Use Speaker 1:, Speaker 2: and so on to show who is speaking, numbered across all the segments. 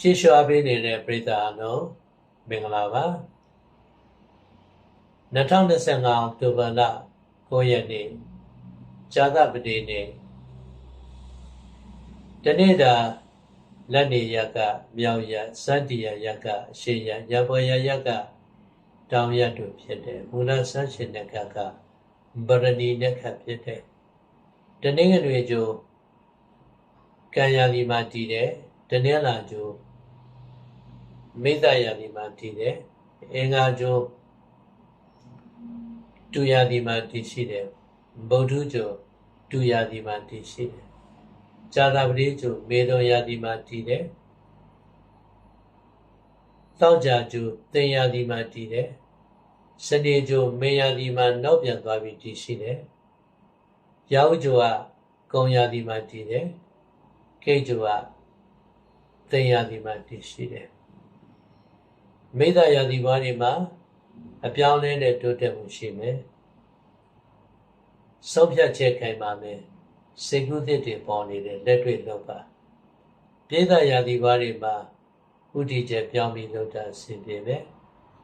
Speaker 1: ကြည့်ရှုအားပေးနေတဲ့ပရိသတ်အားလုံးမင်္ဂလာပါ2025အောက်တိုဘာလ9ရက်နေ့ဇာသပတိနေ့တနေ့တာလက်နေရကမြောက်ရစတ္တိယရကအရှိယရဘောရရကတောင်ရတို့ဖြစ်တဲ့မူလဆန်းရှင်နကကဗရဏီနခဖြစ်တဲ့တနင်္ဂနွေကျိုးကံယာဒီမှာတည်တဲ့တနင်္လာကျိုး မိတ္တယာဒီမှာတည်တယ်အင်္ဂါကျိုးတူယာဒီမှာတည်ရှိတယ်ဗုဒ္ဓကျိုးတူယာဒီမှာတည်ရှိတယ်ဇာတာပတိကျိုးမေတော်ယာဒီမှာတည်တယ်တောက်ကြကျိုးသင်ယာဒီမှာတည်တယ်စနေကျိုးမေယာဒီမှာနောက်ပြန်သွားပြီးတည်ရှိတယ်ရောက်ကျိုးကကုံယာဒီမှာတည်တယ်ကိတ်ကျိုးကသင်ယာဒီမှာတည်ရှိတယ် မိဒယာဒီဘာတွေမှာအပြောင်းလဲနဲ့တိုးတက်မှုရှိမယ်ဆုံးဖြတ်ချက်ခိုင်ပါမယ်စေကုသစ်တွေပေါ်နေတဲ့လက်တွေ့လုပ်ပါပြေဒယာဒီဘာတွေမှာဥတီချက်ပြောင်းပြီးလုပ်တာအဆင်ပြေပဲ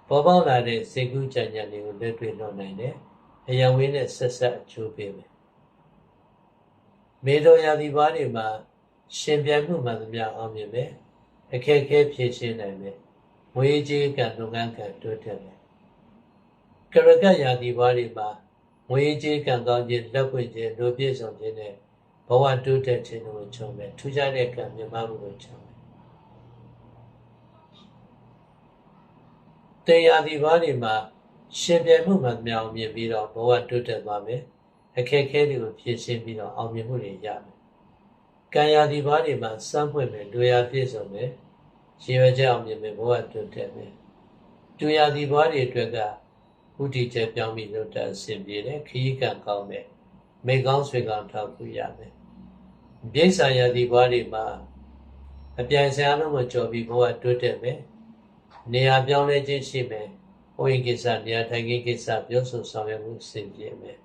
Speaker 1: ပေါ်ပေါက်လာတဲ့စေကုကြံကြံတွေကိုလက်တွေ့လုပ်နိုင်တယ်အယံဝင်းနဲ့ဆက်ဆက်အကျိုးပေးမယ်မေတော်ယာဒီဘာတွေမှာရှင်ပြန်မှုမှန်သမျှအောင်မြင်မယ်အခက်အခဲဖြေရှင်းနိုင်မယ် ငွေကြေးကံလုပ်ငန်းကံတိုးတက်မယ်ကရကရာသီဘွားတွေမှာငွေကြေးကံကောင်းခြင်းလက်ပွင့်ခြင်းလူပြည့်စုံခြင်းနဲ့ဘဝတိုးတက်ခြင်းတို့ချုံမယ်ထူးခြားတဲ့ကံမြတ်မှုကိုချုံမယ်တရားဒီဘွားတွေမှာရှင်ပြန်မှုမှန်မြောင်မြင်ပြီးတော့ဘဝတိုးတက်သွားမယ်အခက်အခဲတွေကိုဖြေရှင်းပြီးတော့အောင်မြင်မှုတွေရမယ်ကံရာဒီဘွားတွေမှာစမ်းပွင့်မယ်လူရာပြည့်စုံမယ် ရည်ရွယ်ချက်အောင်မြင်မယ်ဘဝတိုးတက်မယ်တူရာဒီဘွားတွေအတွက်ကဥတီချက်ပြောင်းပြီးလုပ်တာအဆင်ပြေတယ်ခရီးကံကောင်းတယ်မိကောင်းဆွေကောင်းထောက်ကူရမယ်ပြိဿာရာဒီဘွားတွေမှာအပြိုင်ဆိုင်အလုံးမကြော်ပြီးဘဝတိုးတက်မယ်နေရာပြောင်းလဲခြင်းရှိမယ်ဘဝကိစ္စနေရာထိုင်ခင်းကိစ္စပြောဆိုဆောင်ရွက်မှုအဆင်ပြေမယ်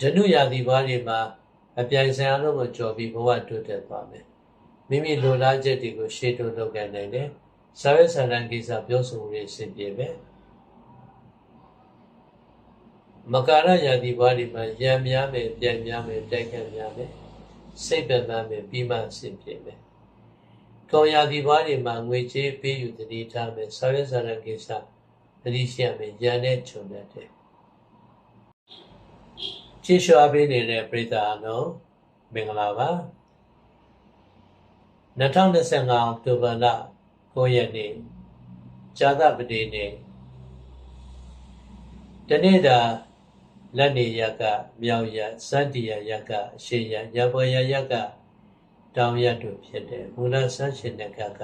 Speaker 1: ဓနုရာဒီဘွားတွေမှာအပြိုင်ဆိုင်အလုံးမကြော်ပြီးဘဝတိုးတက်သွားမယ် မိမိလိုလားချက်တွေကိုရှေ့တိုးလုပ်ကြနိုင်တယ်။စာရေးဆန္ဒကိစ္စပြောဆိုမှုတွေအဆင်ပြေမယ်။မကာရယာတိဘာဒီမှာရံများမယ်ပြန်များမယ်တိုက်ခတ်များမယ်စိတ်ပင်ပန်းမယ်ပြီးမှအဆင်ပြေမယ်။ကောယာတိဘာဒီမှာငွေကြေးပေးယူတတိထားမယ်စာရေးဆန္ဒကိစ္စတတိရှိရမယ်ရန်နဲ့ခြုံတတ်တယ်။ကြည့်ရှုအားပေးနေတဲ့ပရိသတ်အားလုံးမင်္ဂလာပါ။ 2025အောက်တိုဘာလ9ရက်နေ့ဇာသပတိနေ့တနေ့တာလက်နေရကမြောက်ရစတ္တိယရကအရှိယရဘောရရကတောင်ရတို့ဖြစ်တဲ့မူလဆန်းရှင်နကက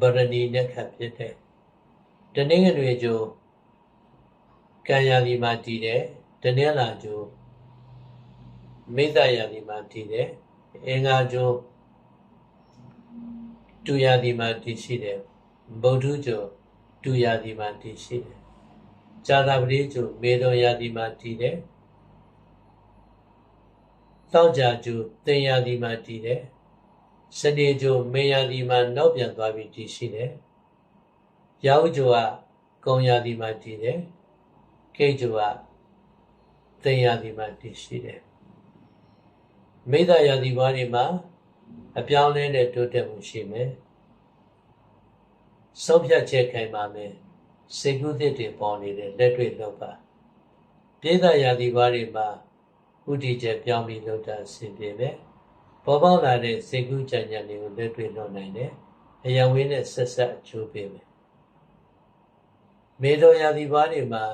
Speaker 1: ဗရဏီနခဖြစ်တဲ့တနင်္ဂနွေကျိုးကံယာဒီမှာတည်တယ်တနင်္လာကျိုးမိသယာဒီမှာတည်တယ်အင်္ဂါကျိုး တူရသည်မှာတည်ရှိတယ်ဗုဒ္ဓကျိုတူရသည်မှာတည်ရှိတယ်ဇာတာပတိကျိုမေတော်ရသည်မှာတည်တယ်တောက်ကြကျိုသင်ရသည်မှာတည်တယ်စနေကျိုမေရသည်မှာနောက်ပြန်သွားပြီးတည်ရှိတယ်ရောက်ကျိုကကုံရသည်မှာတည်တယ်ကိတ်ကျိုကသင်ရသည်မှာတည်ရှိတယ်မိဒ္ဒရာသည်ဘာတွေမှာ အပြောင်းလဲနဲ့တိုးတက်မှုရှိမယ်ဆုံးဖြတ်ချက်ခိုင်ပါမယ်စေကုသစ်တွေပေါ်နေတဲ့လက်တွေ့လုပ်ပါပြေးသာရာသီဘာတွေမှာဥတီချက်ပြောင်းပြီးလုပ်တာအဆင်ပြေပဲပေါ်ပေါက်လာတဲ့စေကုကြံကြံတွေကိုလက်တွေ့လုပ်နိုင်တယ်အယံဝင်းနဲ့ဆက်ဆက်အကျိုးပေးမယ်မေတော်ရာသီဘာတွေမှာ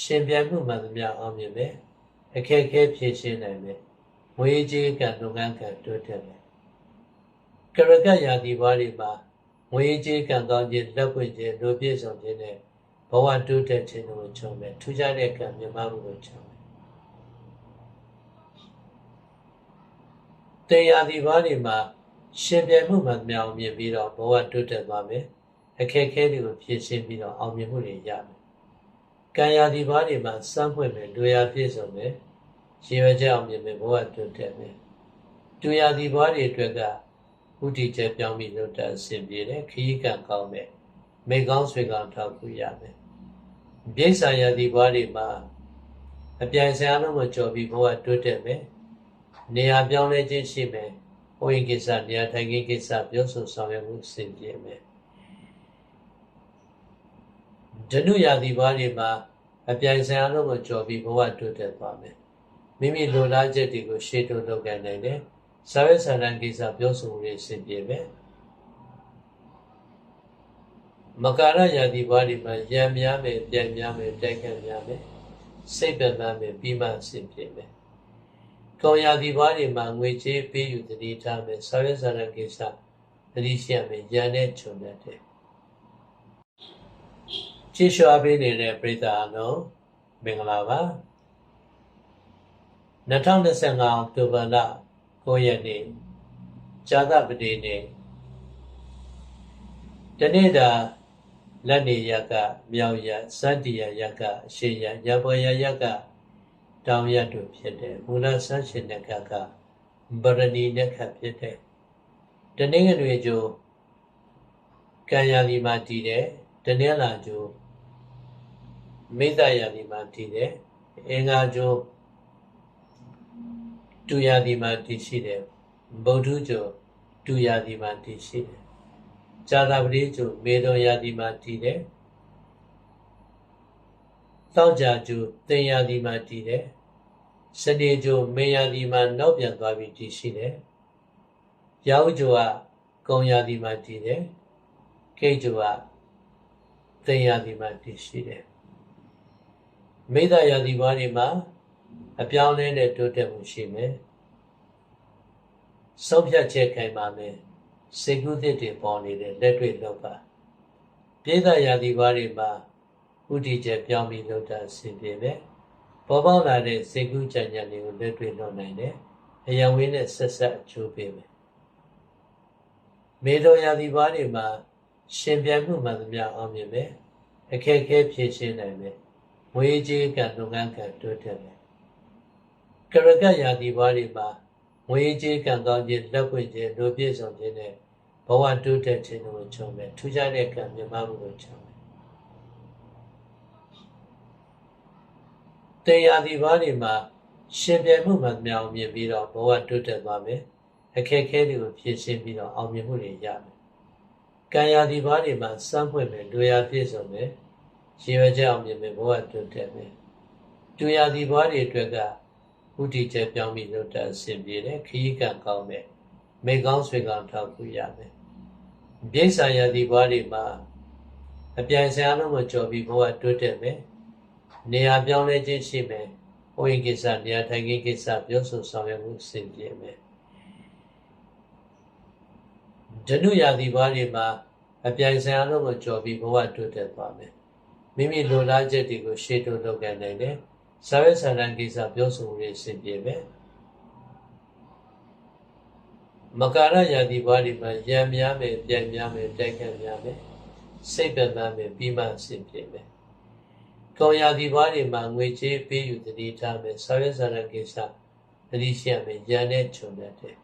Speaker 1: ရှင်ပြန်မှုမှန်သမျှအောင်မြင်မယ်အခက်အခဲဖြေရှင်းနိုင်မယ်ငွေကြေးကံလုပ်ငန်းကံတိုးတက်မယ် ကရကရာသီဘာတွေမှာငွေကြေးကံကောင်းခြင်းလက်ပွင့်ခြင်းလူပြည့်စုံခြင်းနဲ့ဘဝတိုးတက်ခြင်းတို့ကိုချုံမယ်ထူးခြားတဲ့ကံမြတ်မှုကိုချုံမယ်တရားဒီဘာတွေမှာရှင်ပြိုင်မှုမှမြောင်မြင်ပြီးတော့ဘဝတိုးတက်သွားမယ်အခက်အခဲတွေကိုဖြေရှင်းပြီးတော့အောင်မြင်မှုတွေရမယ်ကံရာဒီဘာတွေမှာစမ်းဖွင့်မယ်လူရာပြည့်စုံမယ်ရည်ရွယ်ချက်အောင်မြင်မယ်ဘဝတိုးတက်မယ်တူရာဒီဘာတွေအတွက်က ဥတီချက်ပြောင်းပြီးလုပ်တာအဆင်ပြေတယ်ခရီးကံကောင်းမယ်မိကောင်းဆွေကောင်းထောက်ကူရမယ်ပြိဿာယတိဘွားတွေမှာအပြိုင်ဆိုင်အလုံးမကြော်ပြီးဘဝတိုးတက်မယ်နေရာပြောင်းလဲခြင်းရှိမယ်ဘဝရင်ကိစ္စနေရာထိုင်ခင်းကိစ္စပြောဆိုဆောင်ရွက်မှုအဆင်ပြေမယ်ဓနုယာတိဘွားတွေမှာအပြိုင်ဆိုင်အလုံးကိုကြော်ပြီးဘဝတိုးတက်သွားမယ်မိမိလိုလားချက်တွေကိုရှေ့တိုးလုပ်နိုင်တယ် စာရွက်စာတမ်းကိစ္စပြောဆိုမှုတွေအဆင်ပြေမယ်မကာရယာတိဘွားတွေမှာရံများမယ်ပြန်များမယ်တိုက်ခတ်များမယ်စိတ်ပင်ပန်းမယ်ပြီးမှအဆင်ပြေမယ်ကောင်းရာဒီဘွားတွေမှာငွေကြေးပေးယူတတိထားမယ်စာရွက်စာတမ်းကိစ္စတတိရှိရမယ်ရန်နဲ့ခြုံတတ်တယ်ကြည့်ရှုအားပေးနေတဲ့ပရိသတ်အလုံးမင်္ဂလာပါ2025အောက်တိုဘာလ 9ရက်နေ့ဇာသပတိနေ့တနေ့တာလက်နေရကမြောက်ရစတ္တိယရကအရှိယရဘောရရကတောင်ရတို့ဖြစ်တယ်မူလဆန်းရှင်နကကဗရဏီနခဖြစ်တယ်တနေ့ကတွေကျိုးကံယာဒီမှာတည်တယ်တနေ့လာကျိုးမိတ္တယာဒီမှာတည်တယ်အင်္ဂါကျိုး တူယာဒီမှာတည်ရှိတယ်ဗုဒ္ဓကျိုးတူယာဒီမှာတည်ရှိတယ်ဇာတာပတိကျိုမေတော်ယာတိမှာတည်တယ်။သောကြကျိုသင်ယာတိမှာတည်တယ်။စနေကျိုမေယာတိမှာနောက်ပြန်သွားပြီးတည်ရှိတယ်။ရာဟုကျိုကကုံယာတိမှာတည်တယ်။ကိတ်ကျိုကသင်ယာတိမှာတည်ရှိတယ်။မိဒ္ဒယာတိဘာတွေမှာ အပြောင်းလဲနဲ့တိုးတက်မှုရှိမယ်။ဆုံးဖြတ်ချက်ခိုင်ပါမယ်။စိတ်ကူးသစ်တွေပေါ်နေတဲ့လက်တွေ့လောက်ပါပြေးသက်ရာသီဘာတွေမှာဥတီချက်ပြောင်းပြီးလောက်တာအဆင်ပြေပဲပေါ်ပေါက်လာတဲ့စိတ်ကူးကြံကြံတွေကိုလက်တွေ့လုပ်နိုင်တယ်အယံဝင်းနဲ့ဆက်ဆက်အကျိုးပေးမယ်မေတော်ရာသီဘာတွေမှာရှင်ပြန်မှုမှန်သမျှအောင်မြင်မယ်အခက်အခဲဖြေရှင်းနိုင်မယ်ငွေကြေးကံလုပ်ငန်းကံတိုးတက်မယ် ကရကရာသီဘာတွေမှာငွေကြေးကံကောင်းခြင်းလက်ပွင့်ခြင်းလူပြည့်စုံခြင်းနဲ့ဘဝတိုးတက်ခြင်းတို့ချုံမယ်ထူးခြားတဲ့ကံမြတ်မှုကိုချုံမယ်တရားဒီဘာတွေမှာရှင်ပြမှုမှမြောင်မြင်ပြီးတော့ဘဝတိုးတက်သွားမယ်အခက်ခဲတွေကိုဖြေရှင်းပြီးတော့အောင်မြင်မှုတွေရမယ်ကံရာဒီဘာတွေမှာစမ်းဖွင့်မယ်လူရာပြည့်စုံမယ်ရေဝကြအောင်မြင်မယ်ဘဝတိုးတက်မယ်တူရာဒီဘာတွေအတွက်က ဥတီချက်ပြောင်းပြီးလုပ်တာအဆင်ပြေတယ်ခရီးကံကောင်းမယ်မိကောင်းဆွေကောင်းထောက်ကူရမယ်ပြိဿာယတိဘွားတွေမှာအပြိုင်ဆိုင်အလုံးမကြော်ပြီးဘဝတိုးတက်မယ်နေရာပြောင်းလဲခြင်းရှိမယ်ဟိုရင်ကိစ္စနေရာထိုင်ခင်းကိစ္စပြောဆိုဆောင်ရွက်မှုအဆင်ပြေမယ်ဓနုယာတိဘွားတွေမှာအပြိုင်ဆိုင်အလုံးကိုကြော်ပြီးဘဝတိုးတက်သွားမယ်မိမိလိုလားချက်တွေကိုရှေ့တိုးလုပ်နိုင်တယ် စာရွက်စာတမ်းကိစ္စပြောဆိုမှုတွေအဆင်ပြေမယ်မကာရယာတိဘာဒီမှာရံများမယ်ပြန်များမယ်တိုက်ခတ်များမယ်စိတ်ပင်ပန်းမယ်ပြီးမှအဆင်ပြေမယ်ကောင်းရာဒီဘာဒီမှာငွေကြေးပေးယူတတိထားမယ်စာရွက်စာတမ်းကိစ္စတတိရှိရမယ်ရန်နဲ့ခြုံတတ်တယ်